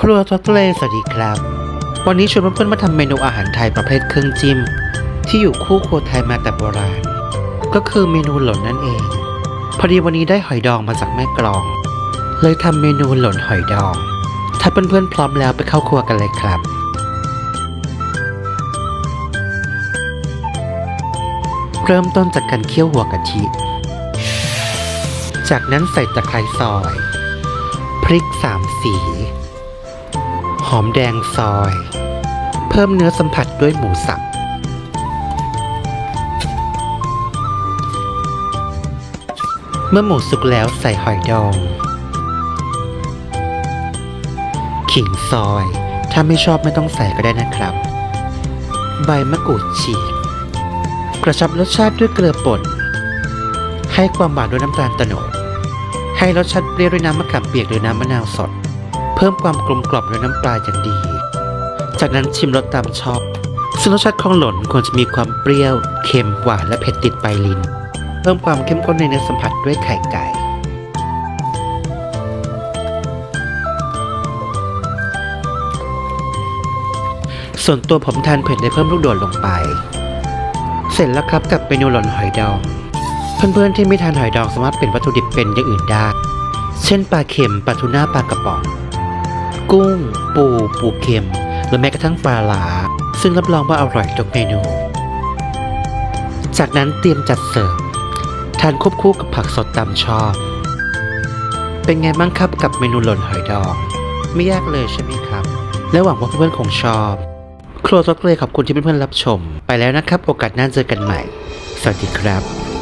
ครัวทอทะเลสวัสดีครับ วันนี้ชวนเพื่อนๆมาทำเมนูอาหารไทยประเภทเครื่องจิ้ม ที่อยู่คู่ครัวไทยมาแต่โบราณ ก็คือเมนูหล่นนั่นเอง พอดีวันนี้ได้หอยดองมาจากแม่กลอง เลยทำเมนูหล่นหอยดอง ถ้าเพื่อนๆพร้อมแล้วไปเข้าครัวกันเลยครับ เริ่มต้นจากการเคี่ยวหัวกะทิจากนั้นใส่ตะไคร้ซอย พริกสามสี อมแดงซอย เพิ่มเนื้อสัมผัสด้วยหมูสับ เมื่อหมูสุกแล้วใส่หอยดอง ขิงซอย ถ้าไม่ชอบไม่ต้องใส่ก็ได้นะครับ ใบมะกรูดฉีก กระชับรสชาติด้วยเกลือป่น ให้ความหวานด้วยน้ำตาลโตโนดให้รสชาติเปรี้ยวด้วยน้ำมะขามเปียกหรือน้ำมะนาวสด เพิ่มความกลมกล่อมด้วยน้ำปลาอย่างดี จากนั้นชิมรสตามชอบ ซึ่งรสชาติของหล่นควรจะมีความเปรี้ยว เค็ม หวาน และเผ็ดติดปลายลิ้น เพิ่มความเข้มข้นในเนื้อสัมผัสด้วยไข่ไก่ส่วนตัวผมทานเผ็ดเลยเพิ่มลูกโดดลงไป เสร็จแล้วครับกับเมนูหล่นหอยดอง เพื่อนๆที่ไม่ทานหอยดองสามารถเปลี่ยนวัตถุดิบเป็นอย่างอื่นได้ เช่นปลาเค็มปลาทูน่าปลากระป๋อง กุ้ง ปู ปูเค็มหรือแม้กระทั่งปลาหลา ซึ่งรับรองว่าอร่อยทุกเมนู จากนั้นเตรียมจัดเสิร์ฟทานควบคู่กับผักสดตามชอบ เป็นไงบ้างครับกับเมนูหล่นหอยดอง ไม่ยากเลยใช่ไหมครับ และหวังว่าเพื่อนๆคงชอบ ครัวซอกเลยขอบคุณที่เพื่อนๆรับชม ไปแล้วนะครับ โอกาสหน้าเจอกันใหม่ สวัสดีครับ